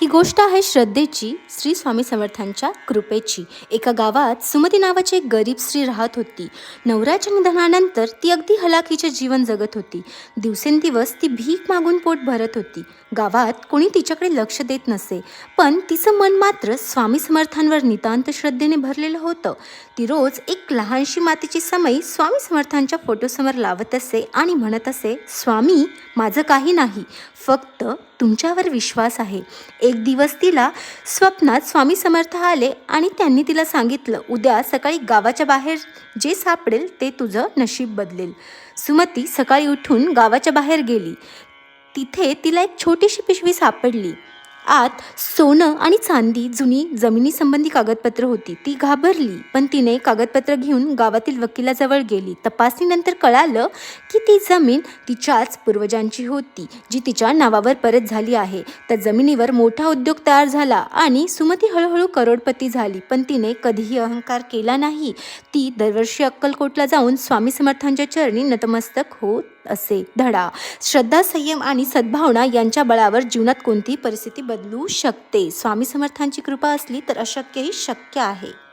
ही गोष्ट आहे श्रद्धेची श्री स्वामी समर्थांच्या कृपेची. एका गावात सुमती नावाची एक गरीब स्त्री राहत होती. नवऱ्याच्या निधनानंतर ती अगदी हलाखीचे जीवन जगत होती. दिवसेंदिवस ती भीक मागून पोट भरत होती. गावात कोणी तिच्याकडे लक्ष देत नसे पण तिचं मन मात्र स्वामी समर्थांवर नितांत श्रद्धेने भरलेलं होतं. ती रोज एक लहानशी मातीची समई स्वामी समर्थांच्या फोटोसमोर लावत असे आणि म्हणत असे स्वामी माझं काही नाही फक्त तुमच्यावर विश्वास आहे. एक दिवस तिला स्वप्नात स्वामी समर्थ आले आणि त्यांनी तिला सांगितलं उद्या सकाळी गावाच्या बाहेर जे सापडेल ते तुझं नशीब बदलेल. सुमती सकाळी उठून गावाच्या बाहेर गेली. तिथे तिला एक छोटीशी पिशवी सापडली. आत सोनं आणि चांदी जुनी जमिनीसंबंधी कागदपत्र होती. ती घाबरली पण तिने कागदपत्र घेऊन गावातील वकिलाजवळ गेली. तपासणीनंतर कळालं की ती जमीन तिच्याच पूर्वजांची होती जी तिच्या नावावर परत झाली आहे. त्या जमिनीवर मोठा उद्योग तयार झाला आणि सुमती हळूहळू करोडपती झाली पण तिने कधीही अहंकार केला नाही. ती दरवर्षी अक्कलकोटला जाऊन स्वामी समर्थांच्या चरणी नतमस्तक होत असे. धडा श्रद्धा संयम आणि सद्भावना यांच्या बळावर जीवनात कोणतीही परिस्थिती बदलू शकते. स्वामी समर्थांची कृपा असली तर अशक्यही शक्य आहे.